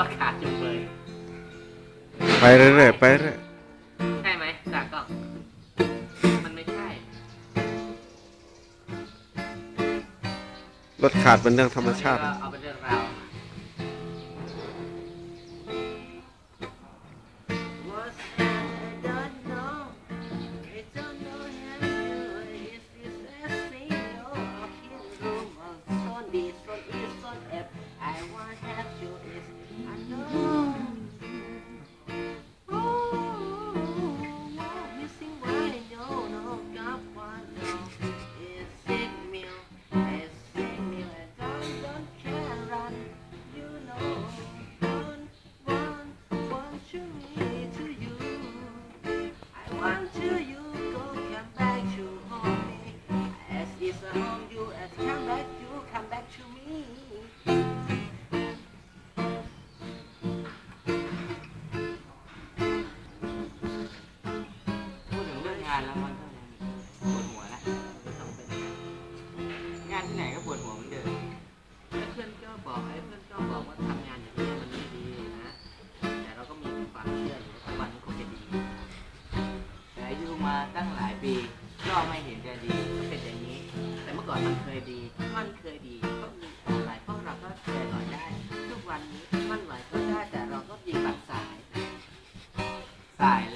รถขาดจุงเลย ไปเรื่อยๆไปเรื่อยใช่ไหมตากล้อง มันไม่ใช่ รถขาดเป็นเรื่องธรรมชาติก็เอาเป็นเรื่องราวานแล้วมันปวดหัวนะไม่ต้องเป็นงานที่ไหนก็ปวดหัวเหมือนเดิมแล้วเพื่อนก็บอกไอ้เพื่อนก็บอกว่าทำงานอย่างนี้มันไม่ดีนะแต่เราก็มีความเชื่ออยู่ว่าสักวันมันคงจะดีแต่อยู่มาตั้งหลายปีก็ไม่เห็นจะดีก็เป็นอย่างนี้ แต่เมื่อก่อนมันเคยดีมันเคยดีก็มีอะไรเพราะเราก็เคยลอยได้ ทุกวันนี้มันลอยก็ได้แต่เราก็ยิงปัดสายสาย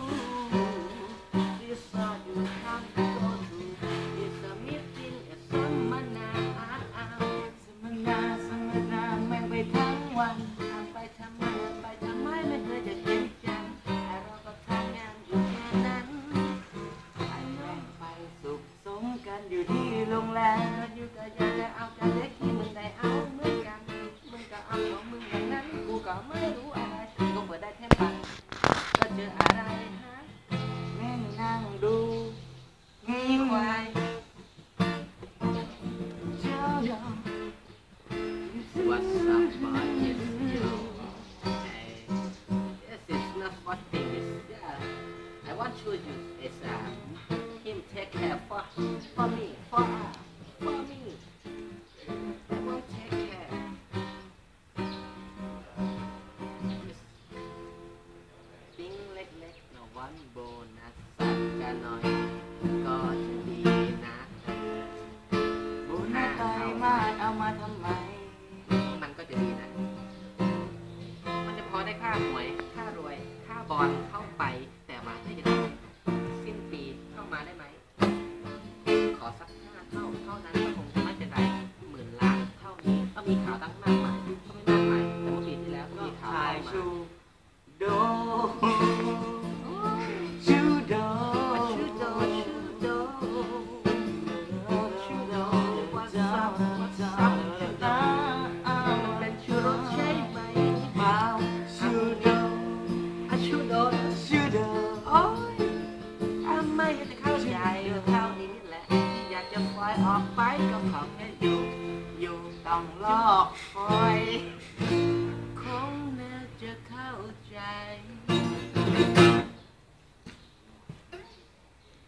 is uh him take care for for me for her for me. หน่อย ก็จะดีนะบุญให้ไปมาเอามาทำไม มันก็จะดีนะ มันจะพอได้ค่าหวย ค่ารวย ค่าบอลเข้าไป แต่มาให้จะได้สิ้นปีเข้ามาได้ไหม ขอสักห้าเท่าเท่านั้นก็คงจะไม่เป็นไรหมื่นล้านเท่านี้ก็มีข่าวตั้งมาก จะปล่อยออกไปก็ขอแค่อยู่ อยู่ต้องรอคอยคงน่าจะเข้าใจ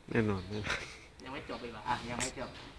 แน่นอนแน่นอนยังไม่จบอีกเหรออะยังไม่จบ